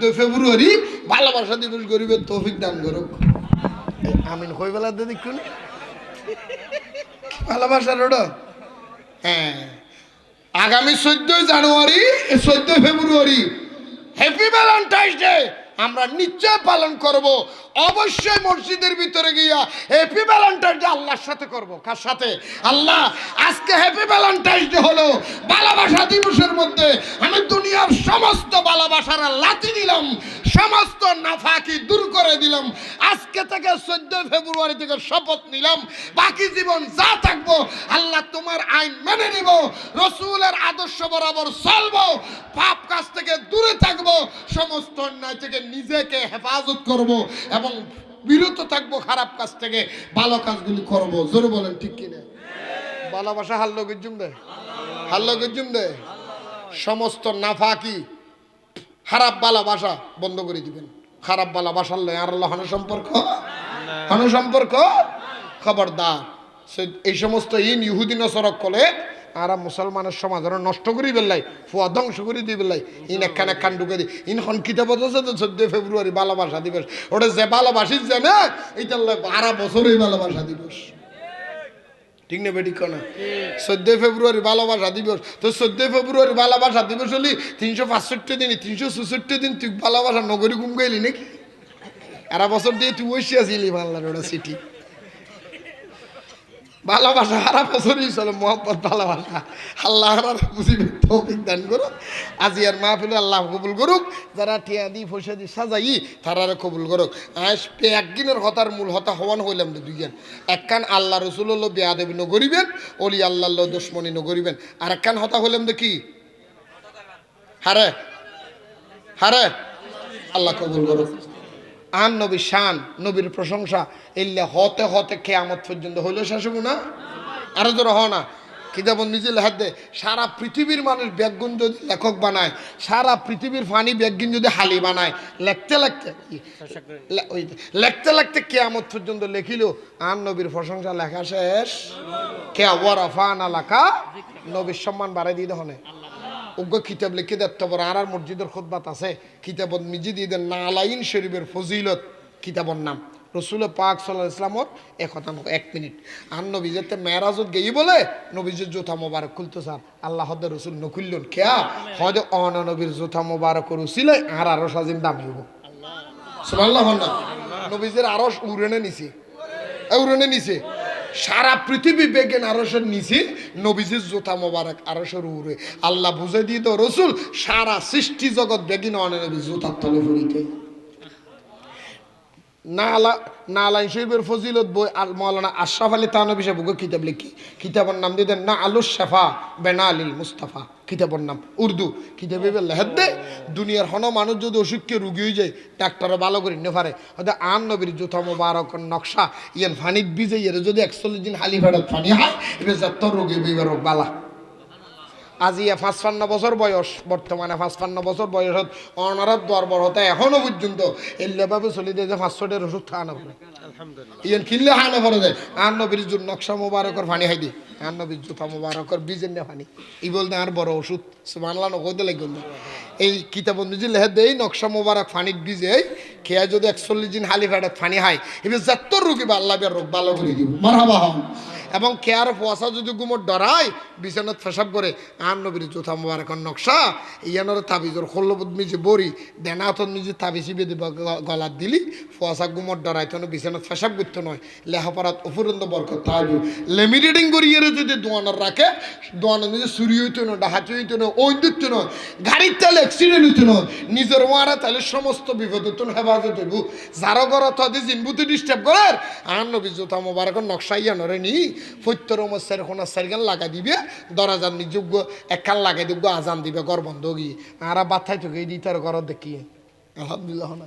চোদ্দ ফেব্রুয়ারি ভালোবাসা দিবস গরিবের তৌফিক দান করুক আমিন কই বেলা দিয়ে দেখুন। ভালোবাসার ওটা হ্যাঁ। আগামী চোদ্দই জানুয়ারি চোদ্দই ফেব্রুয়ারি হ্যাপি ভ্যালেন্টাইন্স ডে আমরা নিশ্চয় পালন করব। অবশ্যই মসজিদের ভিতরে গিয়া হ্যাপি ভ্যালেন্টাইন্স ডে আল্লাহর সাথে করব। কার সাথে? আল্লাহ আজকে হ্যাপি ভ্যালেন্টাইন্স ডে হলো ভালোবাসা দিবসের মধ্যে আমি দুনিয়ার ভালোবাসার লাথি দিলাম, সমস্ত নাফাকি দূর করে দিলাম। আজকে থেকে চোদ্দ ফেব্রুয়ারি থেকে শপথ নিলাম, বাকি জীবন যা থাকব আল্লাহ তোমার আইন মেনে নিব, রসুলের আদর্শ বরাবর চলবো, পাপ কাজ থেকে দূরে থাকব, সমস্ত অন্যায় থেকে নিজেকে হেফাজত করব এবং বিরত থাকব খারাপ কাজ থেকে, ভালো কাজগুলি করব। জোরে বলেন, ঠিক কিনা ভালোবাসা হাল্লো গজ্জুম দে। হাল্লো গজ্জুম দে। সমস্ত নাফাকি খারাপ বালা ভালোবাসা বন্ধ করে দিবেন। খারাপ বালা ভালোবাসার লয় আর আল্লাহ সম্পর্ক হন সম্পর্ক খবরদার। সে- এই সমস্ত ইন ইহুদি নসরক কলে আর মুসলমানের সমাজ ওরা নষ্ট করি বেলাই ফুয়া ধ্বংস করি দিয়ে বেলাই ইন একখান একখান ঢুকে দি। ইন খন কিতাব আছে তো চোদ্দ ফেব্রুয়ারি ভালোবাসা দিবস। ওটা যে ভালোবাসিস জানে, এইটার বারো বছরই ভালোবাসা দিবস। ঠিক না বেটি কনা চোদ্দই ফেব্রুয়ারি ভালোবাসা দিবস। তো চোদ্দই ফেব্রুয়ারি ভালোবাসা দিবস হলি তিনশো পাঁচষট্টি দিন তিনশো চৌষট্টি দিন তুই ভালোবাসা নগরী গুম গেলি নাকি? এরা বছর দিয়ে তুই বসে আসিলি বাংলার ওটা সিটি ভালোবাসা সারা বছরই চলো মোহাম্মত ভালোবাসা। আল্লাহ তৌফিক দান করুক। আজি আর মাহফিল, আল্লাহ কবুল করুক। যারা টিয়া দি পয়সা দি সাজাই তারারে কবুল করুক। আজ একদিনের হতার মূল হতা হওয়ান হইলাম তো দুইজন। একখান আল্লাহ রসুল হলো বেয়া দেবী নগরিবেন অলি আল্লাহ দুশ্মনী নগরিবেন আর একখান হতা হইলাম তো কি? হারে হারে। আল্লাহ কবুল করুক। আন নবী শান, নবীর প্রশংসা এল্লে হতে হতে কেয়ামত পর্যন্ত হইল শাসক না? আরও জোর হ না। কিতাব নিজে লেখার দে সারা পৃথিবীর মানুষ ব্যাগুন যদি লেখক বানায়, সারা পৃথিবীর ফানি ব্যাগিন যদি হালি বানায়, লেখতে লেখতে লেখতে লেখতে কেয়ামত পর্যন্ত লেখিল, আন নবীর প্রশংসা লেখা শেষ। কে ওয়ারফা না লেখা? নবীর সম্মান বাড়াই দিয়ে হনে। উগ্র কিতাব লিখে দেখতে পারে আর আর মসজিদের খুদ্বাত আছে। কিতাবত মিজি দিয়ে দেন নালাইন শরীফের ফজিলত কিতাবর নাম। রসুল পাক সাল্লাহ ইসলামর এক কথা এক মিনিট। আর নবী যেতে মেয়েরাজত গেই বলে নবীজের জোথা মোবারক খুলতো স্যার, আল্লাহ হদে রসুল নকুল্লন। খেয়া, হদে অন নবীর জোথা মোবারক রুসিলে আর আরও সাজিম দামি হব সুবহানাল্লাহ না নবীজের আরস উড়েনে নিছে। উড়েনে নিছে। সারা পৃথিবী বেগেন আরসের নিচে নবীজির জোতা মোবারক আরসের উড়ে। আল্লাহ বুঝে দিয়ে তো রসুল, সারা সৃষ্টি জগৎ বেগিন অনে নবী জোতার তলে ফুরিতে নালা ফজিলত বই আল মৌলানা আশরাফ আলী তানবী সাহেব কিতাব লিখি। কিতাবের নাম দিয়ে দেন, না আলু শেফা বেনা আলী মুস্তাফা। কিতাবের নাম? উর্দু। কিতাবে লেহেদ দে, দুনিয়ার হন মানুষ যদি অসুখকে রুগী হয়ে যায় ডাক্তারও ভালো করে নিতে পারে হয়তো আন নবীর যৌথ মোবারক, নকশা, ইয়ান ফানিত বিজে ইয়ার যদি একচল্লিশ দিন হালি ফেরত ফানি হয়, এবার যত রোগী বিবার বালা। আজি এ পাঁচপান্ন বছর বয়স বর্তমানে পাঁচপান্ন বছর বয়সত অনারত দরবার হতে এখনও পর্যন্ত এল্লেভাবে চলি দিয়ে যে পাঁচশোটের ওষুধ খাওয়ানো পড়ে। ইয়ান কিনলে খাওয়ানো পড়ে যায় আর নবীর জুন নকশা মোবারকর পানি খাই দি। আর নবীর জুতা মোবারকর বীজের নে পানি। ই বলতে আর বড় ওষুধ সুমানলা নকইতে লাগবে না এই কিতাব যে লেহে দেই নকশা মোবারক ফানির বীজে খেয়া যদি একচল্লিশ দিন হালি ফেটে ফানি খায় এবার যত রুগী বা আল্লাহ রোগ ভালো করে দিব। মারহাবা হন। এবং কেয়ার পয়সা যদি গুমর ডরায়, বিছানাত ফেসাব করে আম নবীর জোথা মোবারকর নকশা, ইয়ানোর তাবিজর খল্লবদ মিজে বড়ি দেনাথত মিজে তাবিজি বেঁধে গলাত দিলি পয়সা গুমর ডরাই তখন বিছানাত ফেসাব করতে নয়। লেহাপড়াত অফুরন্দ বরকত তাইব লেমিটেডিং করি এর যদি দোয়ানোর রাখে দোয়ানোর নিজে চুরি হইতো না ডাহাতি হইতো না ওই দিত নয়, গাড়ির তাহলে অ্যাক্সিডেন্ট হইতো না নিজের মারা তাহলে সমস্ত বিপদ হইতো না হেফাজত হইব। যারো ঘর তাদের জিনবুতি ডিস্টার্ব করার আর নবী জোতা মোবারকর নকশা ইয়ানরে নি। ফৈত্তর মশার কোন সাইকেল লাগাই দিবে, দরাজার নিযোগ্য একখান লাগাই দিব, আজান দিবে, ঘর বন্ধ গিয়ে। আর বাথাই তোকে দিই তার ঘর দেখি। আলহামদুলিল্লাহ না